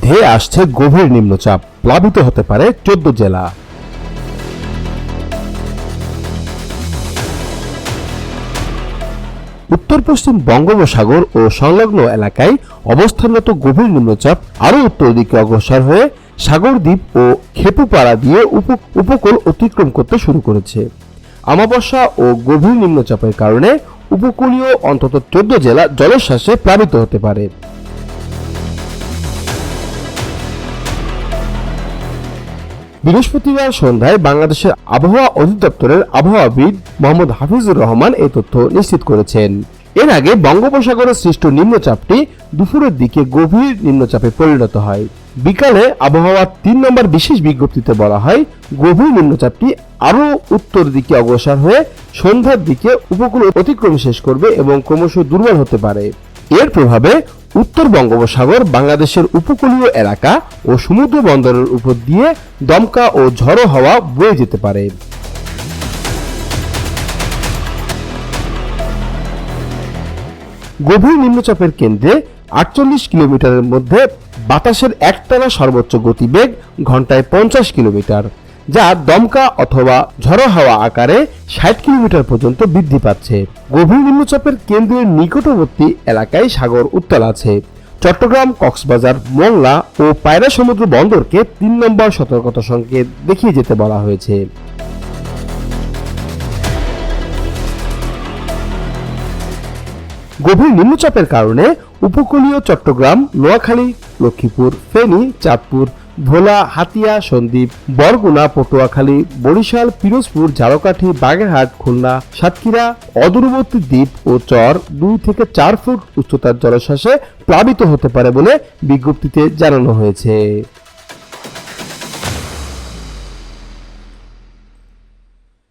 ধেয়ে আসছে গভীর নিম্নচাপ, প্লাবিত হতে পারে চোদ্দ জেলা। উত্তর পশ্চিম বঙ্গোপসাগর ও সংলগ্ন এলাকায় অবস্থানরত গভীর নিম্নচাপ আরও উত্তর দিকে অগ্রসর হয়ে সাগরদ্বীপ ও খেপুপাড়া দিয়ে উপ- উপকূল অতিক্রম করতে শুরু করেছে। আমাবস্যা ও গভীর নিম্নচাপের কারণে উপকূলীয় অন্তত চোদ্দ জেলা জলোচ্ছ্বাসে প্লাবিত হতে পারে। বৃহস্পতিবার সন্ধ্যায় বাংলাদেশের আবহাওয়া অধিদপ্তরের আবহাওয়াবিদ মোহাম্মদ হাফিজুর রহমান এই তথ্য নিশ্চিত করেছেন। এর আগে বঙ্গোপসাগরে সৃষ্ট নিম্নচাপটি দুপুরের দিকে গভীর নিম্নচাপে পরিণত হয়। বিকালে আবহাওয়ার তিন নম্বর বিশেষ বিজ্ঞপ্তিতে বলা হয়, গভীর নিম্নচাপটি আরও উত্তর দিকে অগ্রসর হয়ে সন্ধ্যার দিকে উপকূল অতিক্রম শেষ করবে এবং ক্রমশ দুর্বল হতে পারে। এর প্রভাবে উত্তর বঙ্গোপসাগর বাংলাদেশের উপকূলীয় এলাকা ও সমুদ্র বন্দরের উপর দিয়ে দমকা ও ঝড়ো হাওয়া বয়ে যেতে পারে। গভীর নিম্নচাপের কেন্দ্রে আটচল্লিশ কিলোমিটারের মধ্যে বাতাসের একটানা সর্বোচ্চ গতিবেগ ঘন্টায় পঞ্চাশ কিলোমিটার। যা দমকা অথবা ঝড়ো হাওয়া আকারে ষাট কিলোমিটার পর্যন্ত বৃদ্ধি পাচ্ছে। গভীর নিম্নচাপের কেন্দ্রের নিকটবর্তী এলাকায় সাগর উত্তাল আছে। চট্টগ্রাম, কক্সবাজার, মংলা ও পায়রা সমুদ্র বন্দরকে তিন নম্বর সতর্কতা সংকেত দেখিয়ে যেতে বলা হয়েছে। গভীর নিম্নচাপের কারণে উপকূলীয় চট্টগ্রাম, নোয়াখালী, লক্ষ্মীপুর, ফেনী, চাঁদপুর ভোলা, হাতিয়া, সন্দ্বীপ, বরগুনা, পটুয়াখালী, বরিশাল, পিরোজপুর, ঝাড়কাঠি, বাগেরহাট, খুলনা, সাতক্ষীরা, অদূরবর্তী দ্বীপ ও চর দুই থেকে চার ফুট উচ্চতার জলশ্বাসে প্লাবিত হতে পারে বলে বিজ্ঞপ্তিতে জানানো হয়েছে।